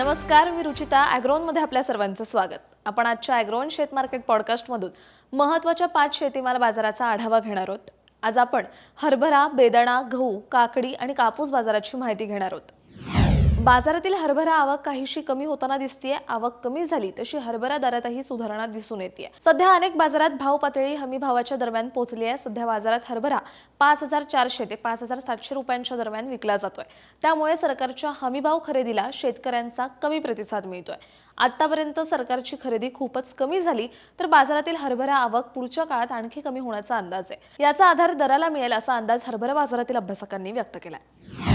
नमस्कार मी रुचिता ॲग्रोनमध्ये आपल्या सर्वांचं स्वागत. आपण आजच्या ॲग्रोन शेत मार्केट पॉडकास्टमधून महत्त्वाच्या पाच शेतीमाल बाजाराचा आढावा घेणार आहोत. आज आपण हरभरा बेदाणा गहू काकडी आणि कापूस बाजाराची माहिती घेणार आहोत. बाजारातील हरभरा आवक काहीशी कमी होताना दिसतीये. आवक कमी झाली तशी हरभरा दरातही सुधारणा दिसून येते सध्या अनेक बाजारात भाव पातळी हमी भावाच्या दरम्यान पोहोचली आहे. सध्या बाजारात हरभरा पाच हजार चारशे ते पाच हजार सातशे रुपयांच्या दरम्यान विकला जातोय. त्यामुळे सरकारच्या हमी भाव खरेदीला शेतकऱ्यांचा कमी प्रतिसाद मिळतोय. आतापर्यंत सरकारची खरेदी खूपच कमी झाली तर बाजारातील हरभरा आवक पुढच्या काळात आणखी कमी होण्याचा अंदाज आहे. याचा आधार दराला मिळेल असा अंदाज हरभरा बाजारातील अभ्यासकांनी व्यक्त केलाय.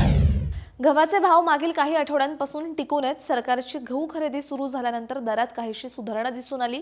गव्हाचे भाव मागील काही आठवड्यांपासून टिकून आहेत सरकारची गहू खरेदी सुरू झाल्यानंतर दरात काहीशी सुधारणा दिसून आली.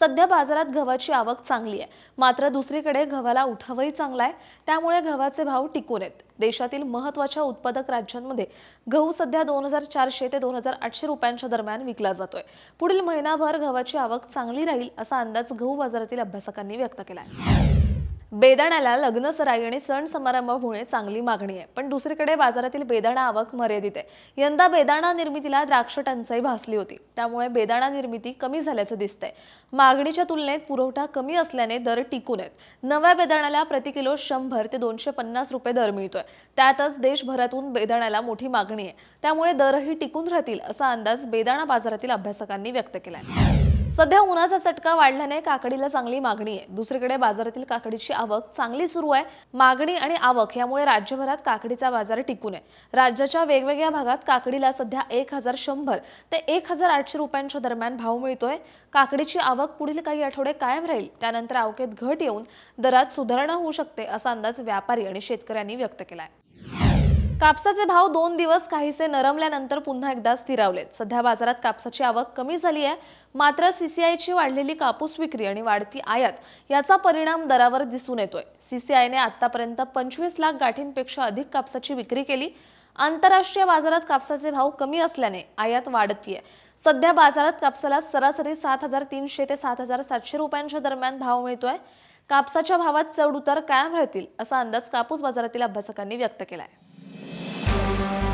सध्या बाजारात गव्हाची आवक चांगली आहे. मात्र दुसरीकडे गव्हाला उठावही चांगला आहे. त्यामुळे गव्हाचे भाव टिकून आहेत. देशातील महत्त्वाच्या उत्पादक राज्यांमध्ये गहू सध्या दोन हजार चारशे ते दोन हजार आठशे रुपयांच्या दरम्यान विकला जातोय. पुढील महिनाभर गव्हाची आवक चांगली राहील असा अंदाज गहू बाजारातील अभ्यासकांनी व्यक्त केला आहे बेदाण्याला लग्न सराई आणि सण समारंभामुळे चांगली मागणी आहे. पण दुसरीकडे बाजारातील बेदाणा आवक मर्यादित आहे. यंदा बेदाणा निर्मितीला द्राक्ष टंचाई भासली होती. त्यामुळे बेदाणा निर्मिती कमी झाल्याचं दिसतंय. मागणीच्या तुलनेत पुरवठा कमी असल्याने दर टिकून आहेत. नव्या बेदाण्याला प्रति किलो शंभर ते दोनशे पन्नास रुपये दर मिळतोय. त्यातच देशभरातून बेदाण्याला मोठी मागणी आहे. त्यामुळे दरही टिकून राहतील असा अंदाज बेदाणा बाजारातील अभ्यासकांनी व्यक्त केला आहे सध्या उन्हाचा चटका वाढल्याने काकडीला चांगली मागणी आहे. दुसरीकडे बाजारातील काकडीची आवक चांगली सुरू आहे. मागणी आणि आवक यामुळे राज्यभरात काकडीचा बाजार टिकून आहे. राज्याच्या वेगवेगळ्या भागात काकडीला सध्या एक हजार शंभर ते एक हजार आठशे रुपयांच्या दरम्यान भाव मिळतोय. काकडीची आवक पुढील काही आठवडे कायम राहील. त्यानंतर आवकेत घट येऊन दरात सुधारणा होऊ शकते असा अंदाज व्यापारी आणि शेतकऱ्यांनी व्यक्त केला आहे कापसाचे भाव दोन दिवस काहीसे नरमल्यानंतर पुन्हा एकदा स्थिरावलेत. सध्या बाजारात कापसाची आवक कमी झाली आहे. मात्र सीसीआयची वाढलेली कापूस विक्री आणि वाढती आयात याचा परिणाम दरावर दिसून येतोय. सीसीआयने आतापर्यंत पंचवीस लाख गाठींपेक्षा अधिक कापसाची विक्री केली. आंतरराष्ट्रीय बाजारात कापसाचे भाव कमी असल्याने आयात वाढतीये. सध्या बाजारात कापसाला सरासरी सात हजार तीनशे ते सात हजार सातशे रुपयांच्या दरम्यान भाव मिळतोय. कापसाच्या भावात चढ उतार कायम राहतील असा अंदाज कापूस बाजारातील अभ्यासकांनी व्यक्त केला आहे केलाय